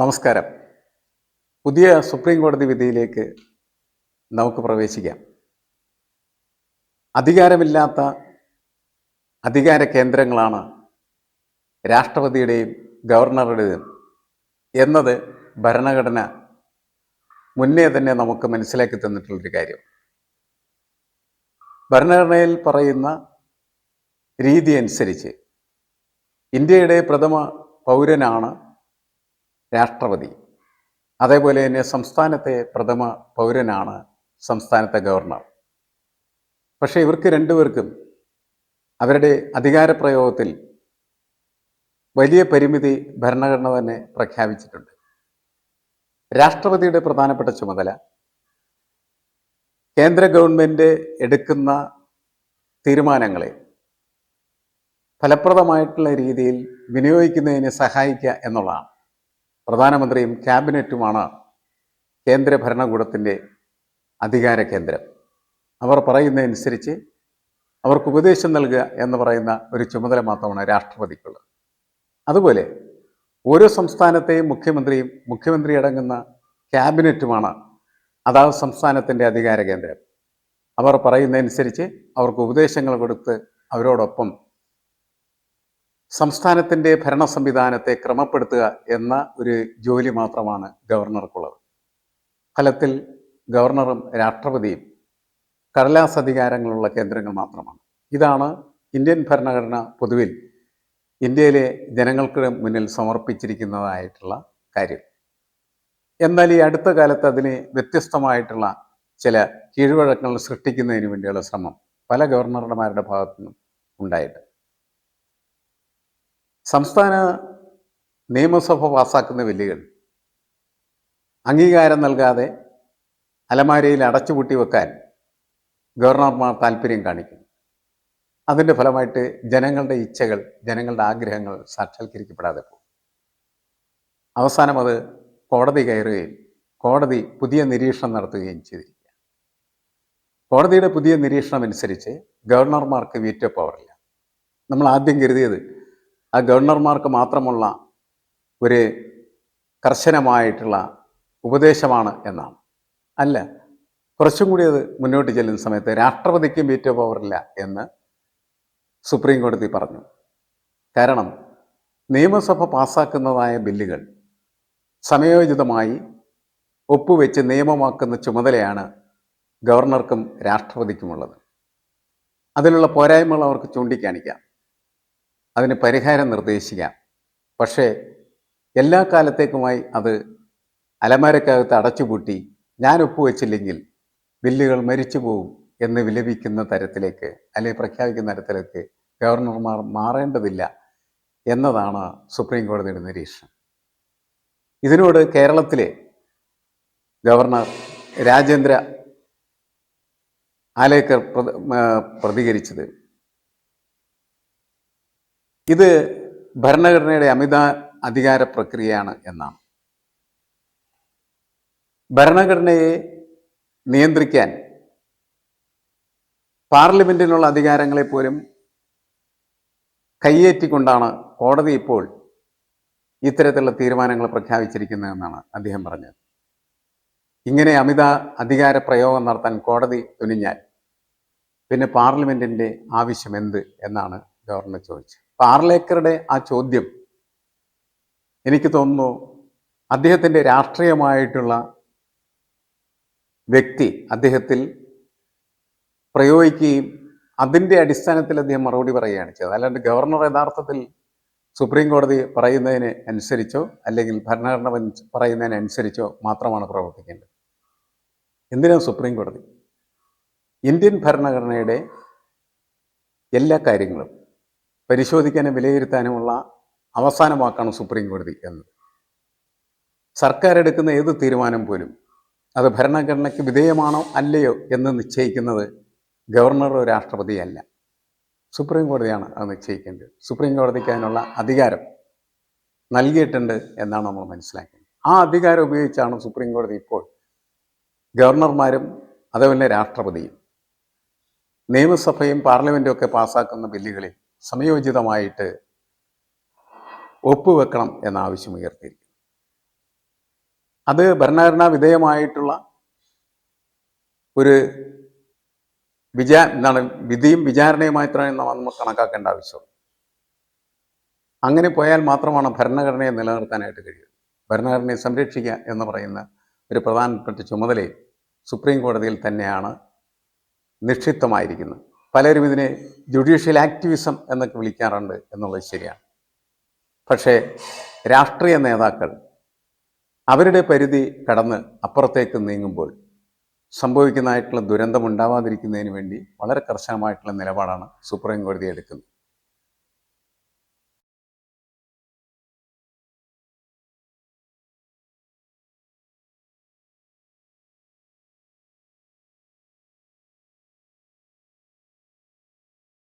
നമസ്കാരം. പുതിയ സുപ്രീം കോടതി വിധിയിലേക്ക് നമുക്ക് പ്രവേശിക്കാം. അധികാരമില്ലാത്ത അധികാര കേന്ദ്രങ്ങളാണ് രാഷ്ട്രപതിയുടെയും ഗവർണറുടെയും എന്നത് ഭരണഘടന മുന്നേ തന്നെ നമുക്ക് മനസ്സിലാക്കി തന്നിട്ടുള്ളൊരു കാര്യം. ഭരണഘടനയിൽ പറയുന്ന രീതി അനുസരിച്ച് ഇന്ത്യയുടെ പ്രഥമ പൗരനാണ് രാഷ്ട്രപതി. അതേപോലെ തന്നെ സംസ്ഥാനത്തെ പ്രഥമ പൗരനാണ് സംസ്ഥാനത്തെ ഗവർണർ. പക്ഷേ ഇവർക്ക് രണ്ടുപേർക്കും അവരുടെ അധികാരപ്രയോഗത്തിൽ വലിയ പരിമിതി ഭരണഘടന തന്നെ പ്രഖ്യാപിച്ചിട്ടുണ്ട്. രാഷ്ട്രപതിയുടെ പ്രധാനപ്പെട്ട ചുമതല കേന്ദ്ര ഗവൺമെന്റ് എടുക്കുന്ന തീരുമാനങ്ങളെ ഫലപ്രദമായിട്ടുള്ള രീതിയിൽ വിനിയോഗിക്കുന്നതിന് സഹായിക്കുക എന്നുള്ളതാണ്. പ്രധാനമന്ത്രിയും ക്യാബിനറ്റുമാണ് കേന്ദ്ര ഭരണകൂടത്തിന്റെ അധികാര കേന്ദ്രം. അവർ പറയുന്നതനുസരിച്ച് അവർക്ക് ഉപദേശം നൽകുക എന്ന് പറയുന്ന ഒരു ചുമതല മാത്രമാണ് രാഷ്ട്രപതിക്കുള്ളത്. അതുപോലെ ഓരോ സംസ്ഥാനത്തെയും മുഖ്യമന്ത്രിയും മുഖ്യമന്ത്രി അടങ്ങുന്ന ക്യാബിനറ്റുമാണ് അതാത് സംസ്ഥാനത്തിന്റെ അധികാര കേന്ദ്രം. അവർ പറയുന്നതനുസരിച്ച് അവർക്ക് ഉപദേശങ്ങൾ കൊടുത്ത് അവരോടൊപ്പം സംസ്ഥാനത്തിന്റെ ഭരണ സംവിധാനത്തെ ക്രമപ്പെടുത്തുക എന്ന ഒരു ജോലി മാത്രമാണ് ഗവർണർക്കുള്ളത്. ഫലത്തിൽ ഗവർണറും രാഷ്ട്രപതിയും കടലാസ് അധികാരങ്ങളുള്ള കേന്ദ്രങ്ങൾ മാത്രമാണ്. ഇതാണ് ഇന്ത്യൻ ഭരണഘടന പൊതുവിൽ ഇന്ത്യയിലെ ജനങ്ങൾക്ക് മുന്നിൽ സമർപ്പിച്ചിരിക്കുന്നതായിട്ടുള്ള കാര്യം. എന്നാൽ ഈ അടുത്ത കാലത്ത് അതിന് വ്യത്യസ്തമായിട്ടുള്ള ചില കീഴ്വഴക്കങ്ങൾ സൃഷ്ടിക്കുന്നതിന് വേണ്ടിയുള്ള ശ്രമം പല ഗവർണർമാരുടെ ഭാഗത്തു നിന്നും ഉണ്ടായിട്ട് സംസ്ഥാന നിയമസഭ പാസാക്കുന്ന ബില്ലുകൾ അംഗീകാരം നൽകാതെ അലമാരയിൽ അടച്ചുപൂട്ടി വെക്കാൻ ഗവർണർമാർ താല്പര്യം കാണിക്കുന്നു. അതിന്റെ ഫലമായിട്ട് ജനങ്ങളുടെ ഇച്ഛകൾ ജനങ്ങളുടെ ആഗ്രഹങ്ങൾ സാക്ഷാത്കരിക്കപ്പെടാതെ പോകും. അവസാനം അത് കോടതി കയറുകയും കോടതി പുതിയ നിരീക്ഷണം നടത്തുകയും ചെയ്തിരിക്കുക കോടതിയുടെ പുതിയ നിരീക്ഷണം അനുസരിച്ച് ഗവർണർമാർക്ക് വീറ്റോ പവറില്ല നമ്മൾ ആദ്യം കരുതിയത് ആ ഗവർണർമാർക്ക് മാത്രമുള്ള ഒരു കർശനമായിട്ടുള്ള ഉപദേശമാണ് എന്നാണ്. അല്ല കുറച്ചും കൂടി അത് മുന്നോട്ട് ചെല്ലുന്ന സമയത്ത് രാഷ്ട്രപതിക്കും വീറ്റോ പവറില്ല എന്ന് സുപ്രീം കോടതി പറഞ്ഞു. കാരണം നിയമസഭ പാസ്സാക്കുന്നതായ ബില്ലുകൾ സമയോചിതമായി ഒപ്പുവെച്ച് നിയമമാക്കുന്ന ചുമതലയാണ് ഗവർണർക്കും രാഷ്ട്രപതിക്കുമുള്ളത്. അതിലുള്ള പോരായ്മകൾ അവർക്ക് ചൂണ്ടിക്കാണിക്കാം. അതിന് പരിഹാരം നിർദ്ദേശിക്കാം. പക്ഷേ എല്ലാ കാലത്തേക്കുമായി അത് അലമാരക്കകത്ത് അടച്ചുപൂട്ടി ഞാൻ ഒപ്പുവെച്ചില്ലെങ്കിൽ ബില്ലുകൾ മരിച്ചു പോകും എന്ന് വിലപിക്കുന്ന തരത്തിലേക്ക് അല്ലെങ്കിൽ പ്രഖ്യാപിക്കുന്ന തരത്തിലേക്ക് ഗവർണർമാർ മാറേണ്ടതില്ല എന്നതാണ് സുപ്രീം കോടതിയുടെ നിരീക്ഷണം. ഇതിനോട് കേരളത്തിലെ ഗവർണർ രാജേന്ദ്ര ആലേക്കർ പ്രതികരിച്ചത് ഇത് ഭരണഘടനയുടെ അമിത അധികാര പ്രക്രിയയാണ് എന്നാണ്. ഭരണഘടനയെ നിയന്ത്രിക്കാൻ പാർലമെന്റിനുള്ള അധികാരങ്ങളെ പോലും കയ്യേറ്റിക്കൊണ്ടാണ് കോടതി ഇപ്പോൾ ഇത്തരത്തിലുള്ള തീരുമാനങ്ങൾ പ്രഖ്യാപിച്ചിരിക്കുന്നതെന്നാണ് അദ്ദേഹം പറഞ്ഞത്. ഇങ്ങനെ അമിത അധികാര പ്രയോഗം നടത്താൻ കോടതി തുനിഞ്ഞാൽ പിന്നെ പാർലമെന്റിന്റെ ആവശ്യം എന്ത് എന്നാണ് ഗവർണർ ചോദിച്ചത്. പാർലേക്കറുടെ ആ ചോദ്യം എനിക്ക് തോന്നുന്നു അദ്ദേഹത്തിന്റെ രാഷ്ട്രീയമായിട്ടുള്ള വ്യക്തി അദ്ദേഹത്തിൽ പ്രയോഗിക്കുകയും അതിന്റെ അടിസ്ഥാനത്തിൽ അദ്ദേഹം മറുപടി പറയുകയാണ് ചെയ്തത്. അല്ലാണ്ട് ഗവർണർ യഥാർത്ഥത്തിൽ സുപ്രീം കോടതി പറയുന്നതിന് അനുസരിച്ചോ അല്ലെങ്കിൽ ഭരണഘടന പറയുന്നതിനനുസരിച്ചോ മാത്രമാണ് പ്രവർത്തിക്കേണ്ടത്. എന്തിനാണ് സുപ്രീം കോടതി? ഇന്ത്യൻ ഭരണഘടനയുടെ എല്ലാ കാര്യങ്ങളും പരിശോധിക്കാനും വിലയിരുത്താനുമുള്ള അവസാന വാക്കാണ് സുപ്രീം കോടതി എന്നത് സർക്കാർ എടുക്കുന്ന ഏത് തീരുമാനം പോലും അത് ഭരണഘടനയ്ക്ക് വിധേയമാണോ അല്ലയോ എന്ന് നിശ്ചയിക്കുന്നത് ഗവർണറോ രാഷ്ട്രപതിയല്ല. സുപ്രീം കോടതിയാണ് അത് നിശ്ചയിക്കേണ്ടത്. സുപ്രീം കോടതിക്ക് അതിനുള്ള അധികാരം നൽകിയിട്ടുണ്ട് എന്നാണ് നമ്മൾ മനസ്സിലാക്കുന്നത്. ആ അധികാരം ഉപയോഗിച്ചാണ് സുപ്രീം കോടതി ഇപ്പോൾ ഗവർണർമാരും അതേപോലെ രാഷ്ട്രപതിയും നിയമസഭയും പാർലമെന്റും ഒക്കെ പാസ്സാക്കുന്ന ബില്ലുകളിൽ സമയോചിതമായിട്ട് ഒപ്പുവെക്കണം എന്ന ആവശ്യം ഉയർത്തിയിരിക്കുന്നു. അത് ഭരണഘടനാ വിധേയമായിട്ടുള്ള ഒരു വിചാ എന്താണ് വിധിയും വിചാരണയും മാത്രമേ നമ്മൾ കണക്കാക്കേണ്ട ആവശ്യമുള്ളൂ അങ്ങനെ പോയാൽ മാത്രമാണ് ഭരണഘടനയെ നിലനിർത്താനായിട്ട് കഴിയുക ഭരണഘടനയെ സംരക്ഷിക്കുക എന്ന് പറയുന്ന ഒരു പ്രധാനപ്പെട്ട ചുമതലയും സുപ്രീം കോടതിയിൽ തന്നെയാണ് നിക്ഷിപ്തമായിരിക്കുന്നത്. പലരും ഇതിനെ ജുഡീഷ്യൽ ആക്ടിവിസം എന്നൊക്കെ വിളിക്കാറുണ്ട് എന്നുള്ളത് ശരിയാണ്. പക്ഷേ രാഷ്ട്രീയ നേതാക്കൾ അവരുടെ പരിധി കടന്ന് അപ്പുറത്തേക്ക് നീങ്ങുമ്പോൾ സംഭവിക്കുന്നതായിട്ടുള്ള ദുരന്തം ഉണ്ടാവാതിരിക്കുന്നതിന് വേണ്ടി വളരെ കർശനമായിട്ടുള്ള നിലപാടാണ് സുപ്രീം കോടതി എടുക്കുന്നത്.